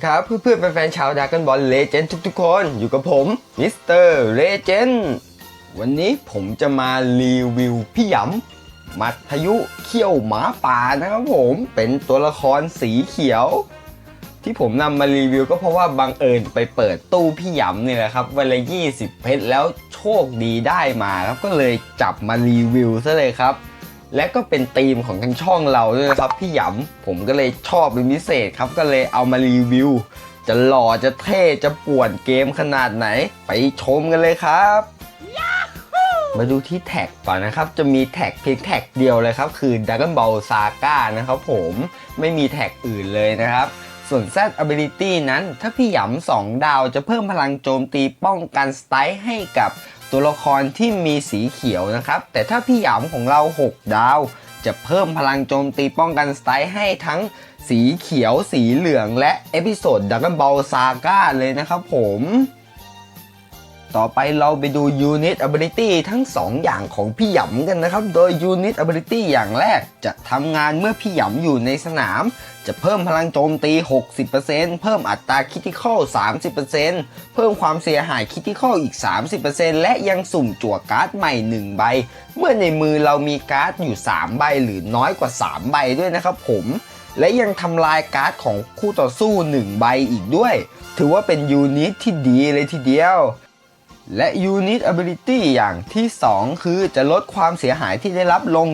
ดีครับเพื่อนๆแฟนๆชาวดากอนบอลเลเจนด์ทุกๆ คนอยู่กับผมมิสเตอร์เลเจนด์วันนี้ผมจะมารีวิวพี่หยำมัดพายุเขี้ยวหมาป่านะครับผมเป็นตัวละครสีเขียว ที่ผมนำมารีวิวก็เพราะว่าบังเอิญไปเปิดตู้พี่หยำนี่แหละครับวันละ20 เพชรแล้วโชคดีได้มาครับก็เลยจับมารีวิวซะเลยครับ และก็เป็นธีมของทางช่องเราด้วยนะครับพี่หยำผมก็เลยชอบเป็นพิเศษครับก็เลยเอามารีวิว จะหล่อจะเท่จะป่วนเกมขนาดไหน ไปชมกันเลยครับ มาดูที่แท็กก่อนนะครับ จะมีแท็กเพียงแท็กเดียวเลยครับ คือ Dragon Ball Saga นะครับผมไม่มีแท็กอื่นเลยนะครับส่วน Z Ability นั้น ถ้าพี่หยำ2ดาวจะเพิ่มพลังโจมตีป้องกันสไตล์ให้กับ ตัวละครที่มีสีเขียวนะครับ แต่ถ้าพี่หยำของเรา 6 ดาว จะเพิ่มพลังโจมตีป้องกันสไตล์ให้ทั้งสีเขียว สีเหลืองและเอพิโซด Dragon Ball Saga เลยนะครับผม ต่อไปเราไปดู Unit Ability ทั้ง 2 อย่างของพี่หยำกันนะครับ โดย Unit Ability อย่างแรกจะทำงานเมื่อพี่หยำอยู่ในสนาม จะเพิ่มพลังโจมตี 60%เพิ่มอัตราคิติคอล30%เพิ่มความเสียหายคิติคอลอีก 30%และยังสุ่มจั่วการ์ดใหม่ 1 ใบ เมื่อในมือเรามีการ์ดอยู่ 3 ใบหรือน้อยกว่า 3 ใบด้วยนะครับผมและยังทำลายการ์ดของคู่ต่อสู้ 1 ใบอีกด้วย ถือว่าเป็นยูนิตที่ดีเลยทีเดียว และ Unit Ability อย่างที่ 2 คือจะลดความเสียหายที่ได้รับลง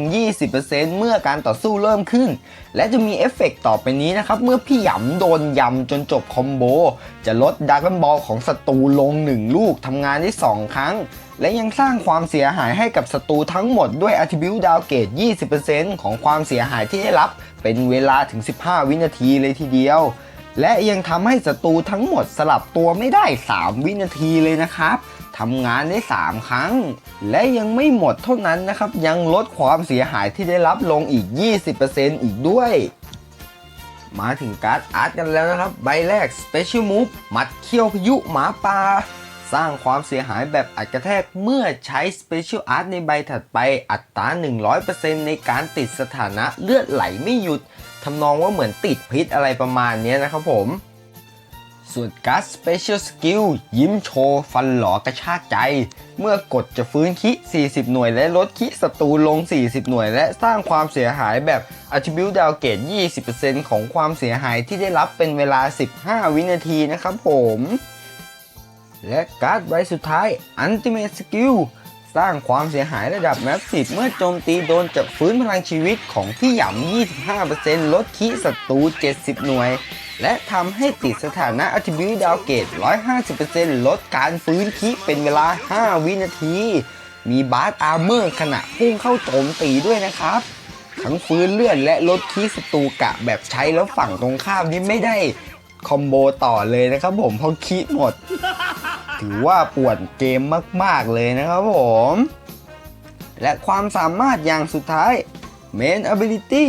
20%เมื่อการต่อสู้เริ่มขึ้น และจะมีเอฟเฟกต์ต่อไปนี้นะครับ เมื่อพี่หยำโดนยำจนจบคอมโบ จะลดดากอนบอลของศัตรูลง 1 ลูกทำงานได้ 2 ครั้ง และยังสร้างความเสียหายให้กับศัตรูทั้งหมดด้วย Attribute Downgrade 20%ของความเสียหายที่ได้รับ เป็นเวลาถึง 15 วินาทีเลยทีเดียว และยังทำให้ศัตรูทั้งหมดสลับตัวไม่ได้ 3 วินาทีเลยนะครับทำงานได้ 3 ครั้ง และยังไม่หมดเท่านั้นนะครับ ยังลดความเสียหายที่ได้รับลงอีก 20%อีกด้วย มาถึงการ์ดอาร์ตกันแล้วนะครับ ใบแรก Special Move มัดเขี้ยวพายุหมาป่าสร้างความเสียหายแบบอัดกระแทกเมื่อใช้ Special Art ในใบถัดไปอัตรา 100%ในการติดสถานะเลือดไหลไม่หยุด ทำนองว่าเหมือนติดพิษอะไรประมาณนี้นะครับผม ส่วนการ์ด Special Skill ยิ้มโชว์ฟันหลอกระชากใจ เมื่อกดจะฟื้นคิ 40 หน่วย และลดคิศัตรูลง 40 หน่วย และสร้างความเสียหายแบบ Attribute Downgrade 20%ของความเสียหายที่ได้รับเป็นเวลา 15 วินาทีนะครับผม และการ์ดใบสุดท้าย Ultimate Skill สร้างความเสียหายระดับแมสซีฟเมื่อโจมตีโดนจะฟื้นพลังชีวิตของพี่หยำ 25%ลดคิศัตรู 70 หน่วย และทำให้ติดสถานะ Attribute Downgrade 150%ลดการฟื้นคิเป็นเวลา 5 วินาที มีบาร์อาร์เมอร์ขณะพุ่งเข้าโจมตีด้วยนะครับ ทั้งฟื้นเลือดและลดคีศัตรูกะแบบใช้แล้วฝั่งตรงข้ามนี่ไม่ได้คอมโบต่อเลยนะครับผมเพราะคีหมด ถือว่าปวดเกมมาก ๆ เลยนะครับผม และความสามารถอย่างสุดท้าย Main Ability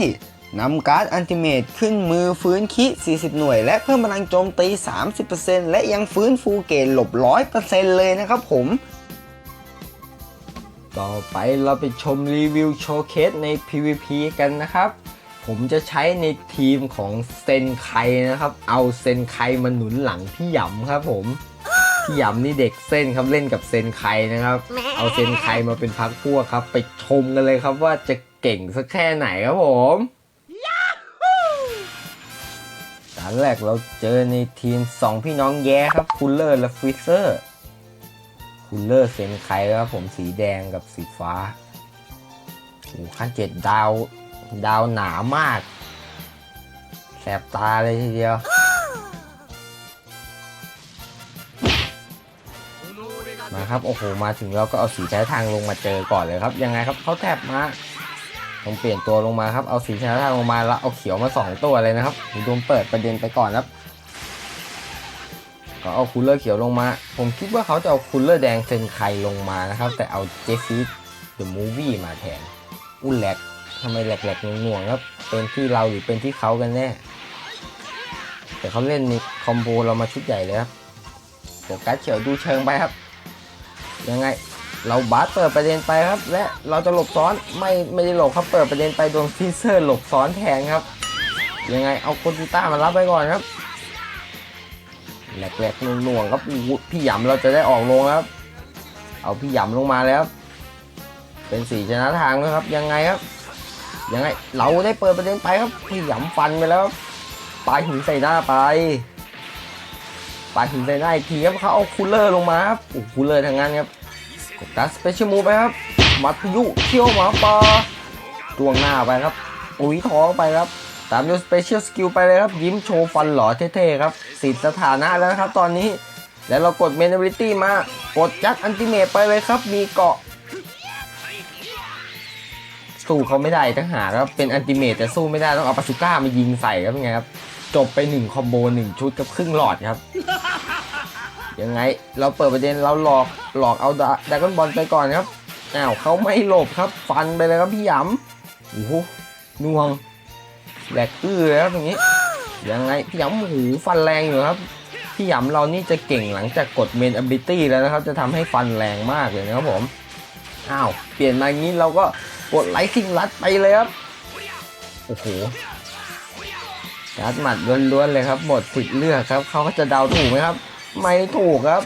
นำการ์ดอันติเมตขึ้นมือฟื้นคิ 40 หน่วย และเพิ่มพลังโจมตี 30%และยังฟื้นฟูเกตหลบ 100%เลยนะครับผม ต่อไปเราไปชมรีวิวโชว์เคสใน PVP กันนะครับ ผมจะใช้ในทีมของเซนไคนะครับ เอาเซนไคมาหนุนหลังพี่หยำครับผม พี่หยำนี่เด็กเส้นครับเล่นกับเซนไคนะครับ เอาเซนไคมาเป็นพักพวกครับ ไปชมกันเลยครับว่าจะเก่งสักแค่ไหนครับผมตอนแรกเราเจอในทีม 2 พี่น้องแย่ครับ คูลเลอร์และฟิเซอร์ คูลเลอร์เซนไคครับผมสีแดงกับสีฟ้าโอ้ขั้นเจ็ดดาว ดาวหนามาก แสบตาเลยทีเดียว มาครับโอ้โหมาถึงเราก็เอาสีใช้ทางลงมาเจอก่อนเลยครับ ยังไงครับเขาแทบมาผมเปลี่ยนตัวลงมาครับเอาสีใช้ทางลงมาแล้วเอาเขียวมาสองตัวเลยนะครับผมโดนเปิดประเด็นไปก่อนครับก็เอาคูลเลอร์เขียวลงมา ผมคิดว่าเขาจะเอาคูลเลอร์แดงเซนไคลงมานะครับ แต่เอาเจฟฟี่เดอะมูฟวี่มาแทนอุ้นแหลกทำไมแหลกๆหน่วงๆครับเป็นที่เราหรือเป็นที่เขากันแน่แต่เขาเล่นนี่คอมโบเรามาชุดใหญ่เลยครับโฟกัสเขียวดูเชิงไปครับ ยังไง เราบาสเปิดประเด็นไปครับ และเราจะหลบซ้อนไม่ไม่ได้หลบครับเปิดประเด็นไปโดนฟิเซอร์หลบซ้อนแทนครับ ยังไงเอาโคติต้ามารับไปก่อนครับแหลกๆหน่วงๆครับพี่หยำเราจะได้ออกลงครับ เอาพี่หยำลงมาแล้วเป็นสีชนะทางแล้วครับ ยังไงครับ ยังไง เราได้เปิดประเด็นไปครับ พี่หยำฟันไปแล้วปลายหินใส่หน้าไปปลายหินใส่หน้าอีกทีครับเขาเอาคูลเลอร์ลงมาครับโอ้คูลเลอร์ทางนั้นครับ กดดัสสเปเชียลมูไปครับมัดพายุเขี้ยวหมาป่าดวงหน้าไปครับ อุ้ยท้อไปครับตามด้วยสเปเชียลสกิลไปเลยครับ ยิ้มโชว์ฟันหล่อเท่ๆครับสิทธิ์สถานะแล้วครับตอนนี้ แล้วเรากดเมน a บิลิตี้มากดยัดอันติเมตไปเลยครับ มีเกาะ สู้เขาไม่ได้ทั้งหากครับเป็นอันติเมตแต่สู้ไม่ได้ต้องเอาปาชูก้ามายิงใส่ครับยังไงครับ จบไปหนึ่งคอมโบหนึ่งชุดกับครึ่งหลอดครับ ยังไง เราเปิดประเด็นเราหลอกหลอกเอาดากอนบอลไปก่อนครับอ้าวเขาไม่หลบครับ ฟันไปเลยครับพี่หยำโอ้โหน่วงแหลกอื้อเลยครับอย่างนี้ ยังไงพี่หยำโอ้โหฟันแรงอยู่ครับพี่หยำเรานี่จะเก่งหลังจากกดเมน ability แล้วนะครับ จะทำให้ฟันแรงมากเลยนะครับผมอ้าวเปลี่ยนมาอย่างนี้เราก็กดไลท์ซิงลัดไปเลยครับโอ้โหการดหมัดล้วนๆเลยครับหมดสิทธิ์เลือกครับเขาก็จะเดาถูกไหมครับ ไม่ถูกครับ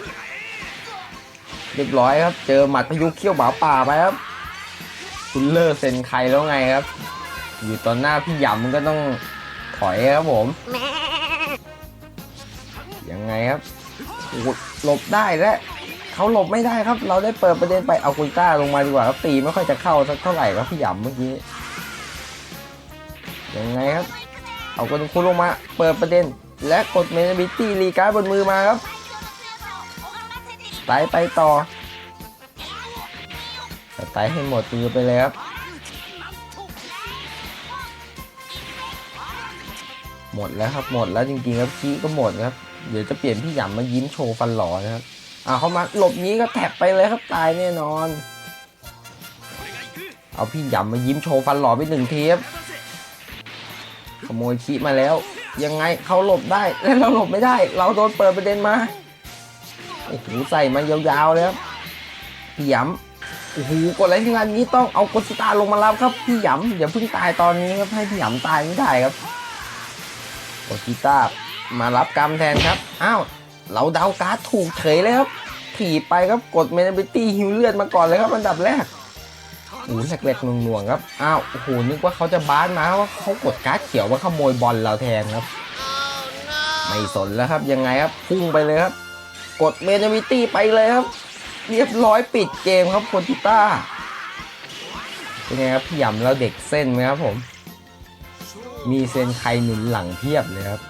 เรียบร้อยครับ เจอหมัดพายุเขี้ยวหมาป่าไปครับ คุณเลอร์เซนใครแล้วไงครับ อยู่ตอนหน้าพี่หยำมันก็ต้องถอยครับผม ยังไงครับหลบได้และเขาหลบไม่ได้ครับ เราได้เปิดประเด็นไปเอาคุณต้าลงมาดีกว่าครับตีไม่ค่อยจะเข้าสักเท่าไหร่ครับพี่หยำเมื่อกี้ยังไงครับ เอาคนคุณลงมา เปิดประเด็น และกดเมนบิตี้รีการ์ดบนมือมาครับ ไต่ไปต่อไต่ให้หมดมือไปเลยครับ หมดแล้วครับหมดแล้วจริงๆครับขี้ก็หมดครับ เดี๋ยวจะเปลี่ยนพี่หยำมายิ้มโชว์ฟันหล่อนะครับอ่าเขามาหลบนี้ก็แท็บไปเลยครับตายแน่นอน เอาพี่หยำมายิ้มโชว์ฟันหล่อไปหนึ่งเทีครับขโมยขี้มาแล้ว ยังไงเขาหลบได้แล้วเราหลบไม่ได้ เราโดนเปิดประเด็นมา โอ้โหใส่มายาวๆเลยครับพี่หยำโอ้โหกดอะไรที่งานนี้ต้องเอากดสตาร์ลงมารับครับพี่หยำอย่าเพิ่งตายตอนนี้ครับให้พี่หยำตายไม่ได้ครับโอกิต้ามารับกรรมแทนครับอ้าวเราเดาการ์ดถูกเฉยเลยครับถีบไปครับกดเมน a บิตี้ฮิวเลือดมาก่อนเลยครับอันดับแรกโอ้โหแหลกๆหน่วงๆครับอ้าวโอ้โหนึกว่าเขาจะบ้านมาว่าเขากดการ์ดเขียวมาขโมยบอลเราแทนครับไม่สนแล้วครับยังไงครับพุ่งไปเลยครับ กดเมน a บิตี้ไปเลยครับ เรียบร้อยปิดเกมครับโคติต้าเป็นไงครับพี่หยำเราเด็กเส้นไหมครับผม มีเซนใครหนุนหลังเพียบเลยครับ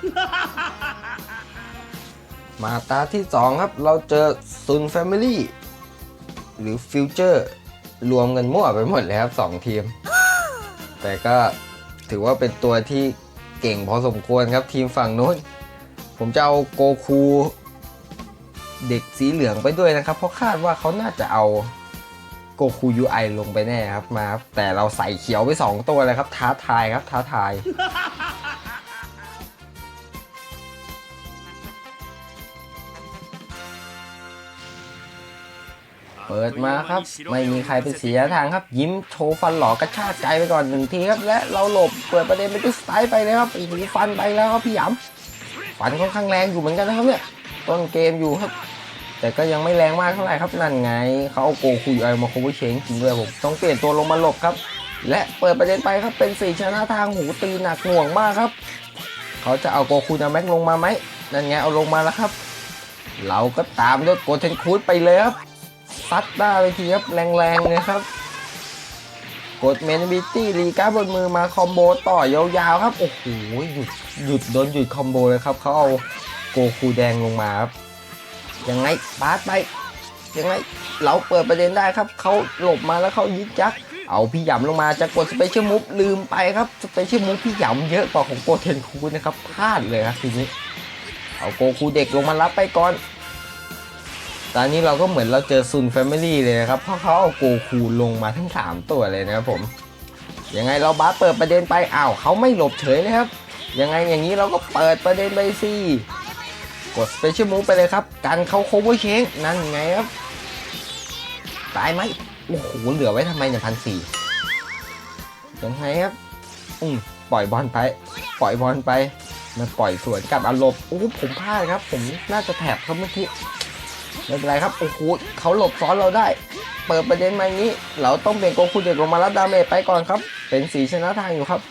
มาตาที่2ครับเราเจอซุนแฟมิลี่หรือฟิวเจอร์รวมกันมั่วไปหมดเลยครับ2ทีม แต่ก็ถือว่าเป็นตัวที่เก่งพอสมควรครับทีมฝั่งนู้น ผมจะเอาโกคู เด็กสีเหลืองไปด้วยนะครับ เพราะคาดว่าเขาน่าจะเอาโกคูยูไอลงไปแน่ครับมาครับแต่เราใส่เขียวไป 2 ตัวเลยครับ ท้าทายครับท้าทายเปิดมาครับ ไม่มีใครเป็นเสียทางครับ ยิ้มโชว์ฟันหลอกระชากใจไปก่อนหนึ่งทีครับ และเราหลบเปิดประเด็นไปด้วยสไตล์ไปเลยครับอีกฟันไปแล้วครับพี่หยำฟันค่อนข้างแรงอยู่เหมือนกันนะครับเนี่ย ต้นเกมอยู่ครับ แต่ก็ยังไม่แรงมากเท่าไหร่ครับนั่นไงเขาเอาโกคุยไอมาโคเวอร์เชงจริงด้วยผมต้องเปลี่ยนตัวลงมาหลบครับ และเปิดประเด็นไปครับเป็นสี่ชนะทางหูตีหนักหน่วงมากครับ เขาจะเอาโกคูนาแม็กลงมาไหมนั่นไงเอาลงมาแล้วครับ เราก็ตามด้วยโกเทนคูดไปเลยครับซัดได้ไปทีครับแรงๆเลยครับกดเมนบิตี้รีการ์บนมือมาคอมโบต่อยาวๆครับ โอ้โหหยุดหยุดโดนหยุดคอมโบเลยครับเขาเอา โกคูแดงลงมาครับยังไงปาดไปยังไงเราเปิดประเด็นได้ครับเขาหลบมาแล้วเขายึดจักเอาพี่หยำลงมาจะกดสเปเชียลมูฟลืมไปครับสเปเชียลมูฟพี่หยำเยอะกว่าของโกเทนคูนะครับพลาดเลยครับทีนี้ เอาโกคูเด็กลงมารับไปก่อน ตอนนี้เราก็เหมือนเราเจอซุนแฟมิลี่เลยนะครับเพราะเขาเอาโกคูลงมาทั้ง 3 ตัวเลยนะครับผมยังไงเราบาสเปิดประเด็นไปอ้าวเขาไม่หลบเฉยนะครับยังไงอย่างนี้เราก็เปิดประเด็นไปสิ กดสเปเชียลมูฟไปเลยครับ กันเขาโคเวอร์เชงนั่นไงครับ ตายไหมโอ้โหเหลือไว้ทำไมเนี่ยพันสี่ยังไงครับ อืมปล่อยบอลไป ปล่อยบอลไปมาปล่อยสวนกลับอารมณ์โอ้ผมพลาดครับ ผมน่าจะแถบครับเมื่อกี้ไม่เป็นไรครับโอ้โหเขาหลบซ้อนเราได้ เปิดประเด็นมาอย่างนี้ เราต้องเปลี่ยนโกคูเด็กลงมารับดาเมจไปก่อนครับ เป็นสีชนะทางอยู่ครับ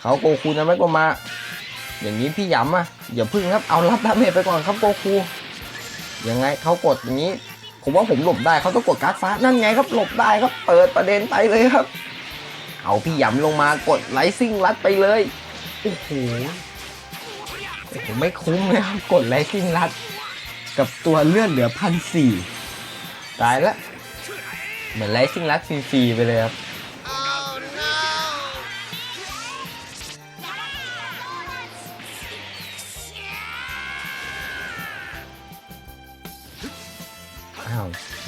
เขาโกคูนะไม่ก็มา อย่างนี้พี่ย้ำอะ อย่าพึ่งครับเอารับดาเมจไปก่อนครับโกคูยังไงเขากดอย่างนี้ ผมว่าผมหลบได้เขาต้องกดการ์ดฟ้านั่นไงครับหลบได้ครับเปิดประเด็นไปเลยครับ เอาพี่หยำลงมากดไลซิ่งรัดไปเลยโอ้โหโอ้โหไม่คุ้มเลยครับกดไลซิ่งรัด กับตัวเลือดเหลือพันสี่ตายล้วเหมือนไลซิ่งรัดฟรีๆไปเลยครับ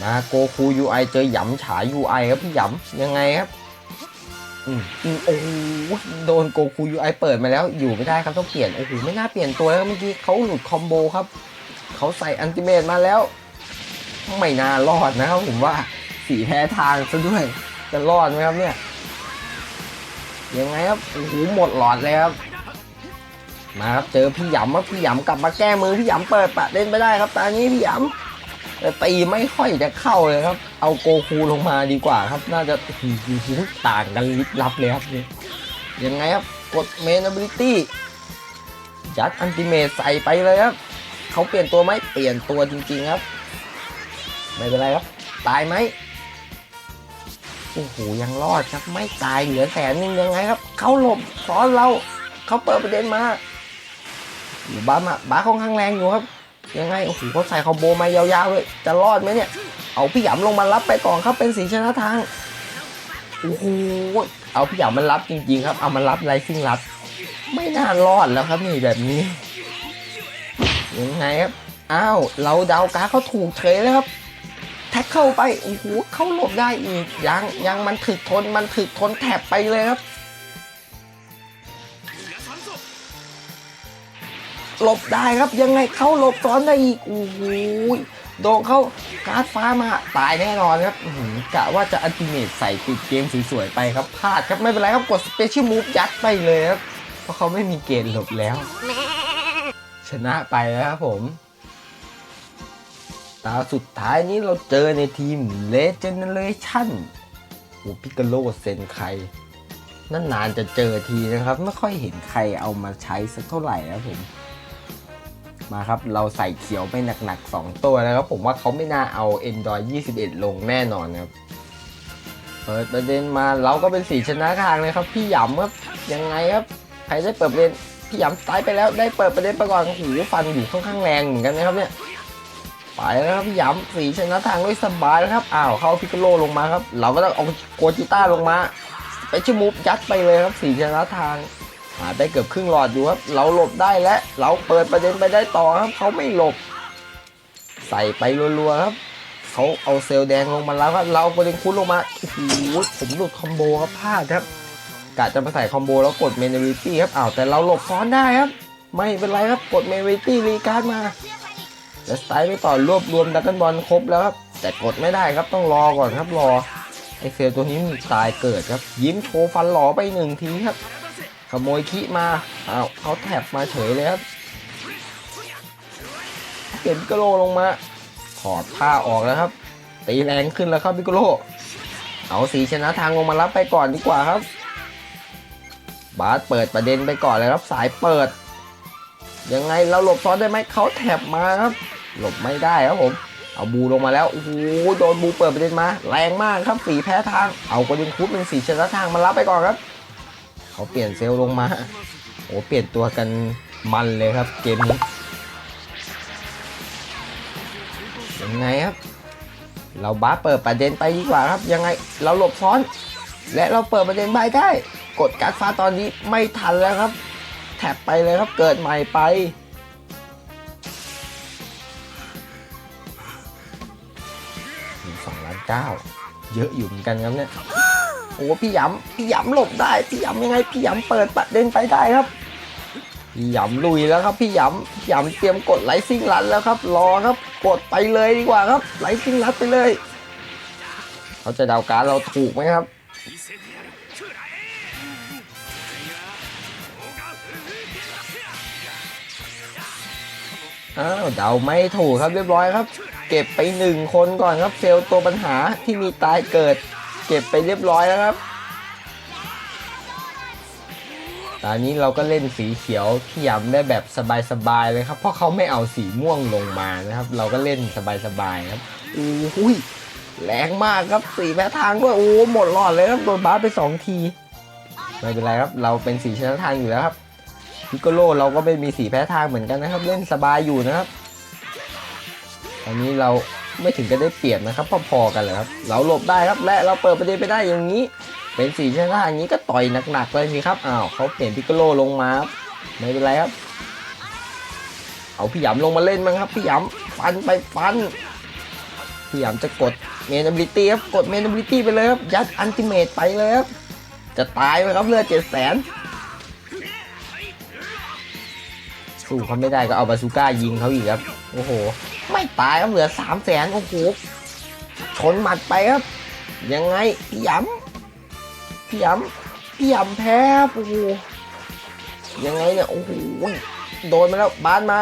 มาโกคู UI เจอหยำฉาย UI ครับพี่หยำยังไงครับอืมโอ้โหโดนโกคู UI เปิดมาแล้วอยู่ไม่ได้ครับต้องเปลี่ยนโอ้โหไม่น่าเปลี่ยนตัวแล้วเมื่อกี้เขาหลุดคอมโบครับเขาใส่อันติเมตมาแล้ว ไม่น่ารอดนะครับผมว่าสีแพ้ทางซะด้วยจะรอดไหมครับเนี่ยยังไงครับโอ้โหหมดหลอดเลยครับมาครับเจอพี่หยำครับพี่หยำกลับมาแก้มือพี่หยำเปิดปะเล่นไม่ได้ครับตอนนี้พี่หยำ แต่ตีไม่ค่อยจะเข้าเลยครับ เอาโกคูลงมาดีกว่าครับ น่าจะหือต่างกันลิบลับเลยครับนี่ยังไงครับ กดเมน a บิลิตี้ยัดอันติเมตใส่ไปเลยครับ เขาเปลี่ยนตัวไหมเปลี่ยนตัวจริงๆครับ ไม่เป็นไรครับ ตายไหมโอ้โหยังรอดครับไม่ตายเหลือแสนนึงยังไงครับ เขาหลบซ้อนเราเขาเปิดประเด็นมาบ้ามาบ้าค่อนข้างแรงอยู่ครับ ยังไงโอ้โหเขาใส่คอมโบมายาวๆเลยจะรอดไหมเนี่ย เอาพี่หยำลงมารับไปก่อนครับเป็นสีชนะทางโอ้โหเอาพี่หยำมันรับจริงๆครับ เอามันรับไรซิ่งรับ ไม่น่ารอดแล้วครับนี่แบบนี้ยังไงครับอ้าวเราดาวการดเขาถูกเฉยแล้วครับแท็กเข้าไปโอ้โหเขาหลบได้อีกยังยังมันถึกทนมันถึกทนแถบไปเลยครับ หลบได้ครับยังไงเขาหลบซ้อนได้อีกโอ้โหโดนเขาการ์ดฟ้ามาตายแน่นอนครับกะว่าจะอัลติเมทใส่ปิดเกมสวยๆไปครับพลาดครับไม่เป็นไรครับกดสเปเชียลมูฟยัดไปเลยครับเพราะเขาไม่มีเกณฑ์หลบแล้ว ชนะไปแล้วครับผมตาสุดท้ายนี้เราเจอในทีม Regeneration โอ้พิกโลเซนไครนั่นนานจะเจอทีนะครับ ไม่ค่อยเห็นใครเอามาใช้สักเท่าไหร่ครับผม มาครับ เราใส่เขียวไปหนักๆ 2 ตัวนะครับ ผมว่าเขาไม่น่าเอา Android 21 ลงแน่นอนครับ เปิดประเด็นมาเราก็เป็นสีชนะทางเลยครับ พี่หยำครับ ยังไงครับ ใครได้เปิดประเด็นพี่หยำตายไปแล้วได้เปิดประเด็นไปก่อนโอ้โหฟันอยู่ค่อนข้างแรงเหมือนกันนะครับเนี่ยไปแล้วครับพี่หยำสีชนะทางด้วยสบายแล้วครับอ้าวเข้าพิกโลลงมาครับ เราก็ต้องเอาโกจิต้าลงมาไปชิมูฟยัดไปเลยครับสีชนะทาง หาได้เกือบครึ่งหลอดอยู่ครับ เราหลบได้และเราเปิดประเด็นไปได้ต่อครับ เขาไม่หลบ ใส่ไปรัวๆครับ เขาเอาเซลแดงลงมาแล้วครับ เราประเด็นคุ้นลงมาโอ้โหผมหลุดคอมโบครับพลาดครับกะจะมาใส่คอมโบแล้วกดเมน a ริตี้ครับอ้าวแต่เราหลบซ้อนได้ครับ ไม่เป็นไรครับกดเมน a ริตี้รีการ์ดมา แล้วสไตล์ไปต่อรวบรวมดักกันบอลครบแล้วครับ แต่กดไม่ได้ครับต้องรอก่อนครับรอไอเซลตัวนี้มีตายเกิดครับ ยิ้มโชว์ฟันหล่อไปหนึ่งทีครับ ขโมยขี้มาเอาเขาแท็บมาเฉยเลยครับเปลี่ยนพิกโลลงมาถอดผ้าออกแล้วครับ ตีแรงขึ้นแล้วครับพิกโลเอาสีชนะทางลงมารับไปก่อนดีกว่าครับ บาสเปิดประเด็นไปก่อนเลยครับสายเปิด ยังไงเราหลบซ้อนได้ไหมเขาแท็บมาครับ หลบไม่ได้ครับผมเอาบูลงมาแล้วโอ้โหโดนบูเปิดประเด็นมา แรงมากครับสีแพ้ทาง เอากระดิ่งคุปเป็นสีชนะทางมารับไปก่อนครับ เขาเปลี่ยนเซลลงมาโอ้เปลี่ยนตัวกันมันเลยครับเกมนี้ยังไงครับ เราบ้าเปิดประเด็นไปดีกว่าครับ ยังไงเราหลบซ้อน และเราเปิดประเด็นใบได้ กดการดฟ้าตอนนี้ไม่ทันแล้วครับ แท็บไปเลยครับเกิดใหม่ไปสองล้านเก้าเยอะอยู่เหมือนกันครับเนี่ย โอ้พี่ยำพี่ยำหลบได้พี่ยำยังไงพี่ยำเปิดปัดเด็นไปได้ครับพี่ยำลุยแล้วครับพี่ยำพี่ยำเตรียมกดไลซิ่งรันแล้วครับ รอครับกดไปเลยดีกว่าครับไลซิ่งรันไปเลยเขาจะเดาการเราถูกไหมครับอ้าวเดาไม่ถูกครับเรียบร้อยครับ เก็บไปหนึ่งคนก่อนครับเซลตัวปัญหาที่มีตายเกิด เก็บไปเรียบร้อยแล้วครับ ตอนนี้เราก็เล่นสีเขียวพี่ยำได้แบบสบายๆเลยครับ เพราะเขาไม่เอาสีม่วงลงมานะครับ เราก็เล่นสบายๆครับโอ้ยแรงมากครับสีแพ้ทางด้วยโอ้หมดหลอดเลยครับโดนบาสไปสองทีไม่เป็นไรครับ เราเป็นสีชนะทางอยู่แล้วครับพิกโกโลเราก็ไม่มีสีแพ้ทางเหมือนกันนะครับ เล่นสบายอยู่นะครับตอนนี้เรา ไม่ถึงก็ได้เปรียบนะครับ พอๆกันเลยครับ เราหลบได้ครับ และเราเปิดประเด็นไปได้อย่างนี้ เป็นสีชนะอย่างนี้ก็ต่อยหนักๆเลยสิครับ อ้าวเขาเปลี่ยนพิกโกโลลงมาครับไม่เป็นไรครับ เอาพี่หยำลงมาเล่นมั้งครับ พี่หยำฟันไปฟัน พี่หยำจะกดเมน a บิลิตี้ครับ กดเมน a บิลิตี้ไปเลยครับ ยัดอันติเมตไปเลยครับ จะตายไหมครับเลือดเจ็ดแสนสู้เขาไม่ได้ก็เอาบาซูก้ายิงเขาอีกครับ โอ้โห ไม่ตายครับเหลือสามแสนโอ้โหชนหมัดไปครับ ยังไงพี่หยำพี่ยำพี่ยำแพ้โอ้โหยังไงเนี่ยโอ้โหโดนมาแล้วบ้านมา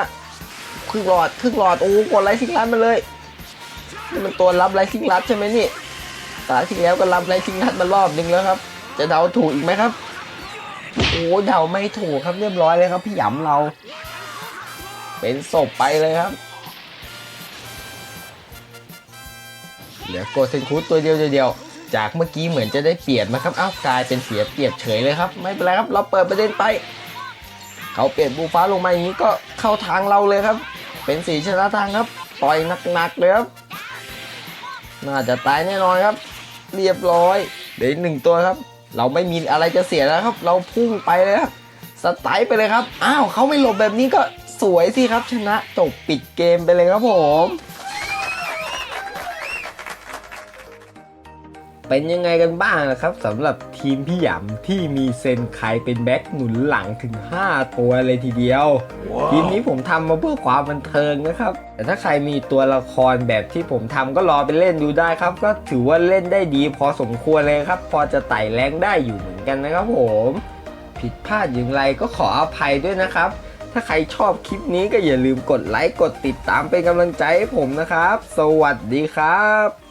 ครึ่งหลอดครึ่งหลอดโอ้โหกดไลซิงรัดมาเลยนี่มันตัวรับไลซิงรัดใช่ไหมนี่ตาที่แล้วก็รับไลซิงรัดมารอบนึงแล้วครับ จะเดาถูกอีกไหมครับโอ้โหเดาไม่ถูกครับเรียบร้อยเลยครับ พี่หยำเรา เป็นศพไปเลยครับ เหลือโกเซนคูตัวเดียวเดียวๆจากเมื่อกี้เหมือนจะได้เปรียบนะครับอ้าวกลายเป็นเสียเปรียบเฉยเลยครับ ไม่เป็นไรครับเราเปิดประเด็นไป เขาเปลี่ยนบูฟ้าลงมาอย่างนี้ก็เข้าทางเราเลยครับ เป็นสีชนะทางครับต่อยหนักๆเลยครับน่าจะตายแน่นอนครับ เรียบร้อยเดี๋ยวอีกหนึ่งตัวครับ เราไม่มีอะไรจะเสียแล้วครับ เราพุ่งไปเลยครับสไตล์ไปเลยครับอ้าวเขาไม่หลบแบบนี้ก็สวยสิครับชนะจบปิดเกมไปเลยครับผม เป็นยังไงกันบ้างนะครับสำหรับทีมพี่หยำที่มีเซนไคเป็นแบ็คหนุนหลังถึง 5 ตัวเลยทีเดียวทีมนี้ผมทำมาเพื่อความบันเทิงนะครับ แต่ถ้าใครมีตัวละครแบบที่ผมทำก็รอไปเล่นดูได้ครับ ก็ถือว่าเล่นได้ดีพอสมควรเลยครับ พอจะไต่แรงได้อยู่เหมือนกันนะครับผม ผิดพลาดอย่างไรก็ขออภัยด้วยนะครับถ้าใครชอบคลิปนี้ก็อย่าลืมกดไลค์ กดติดตามเป็นกำลังใจให้ผมนะครับ สวัสดีครับ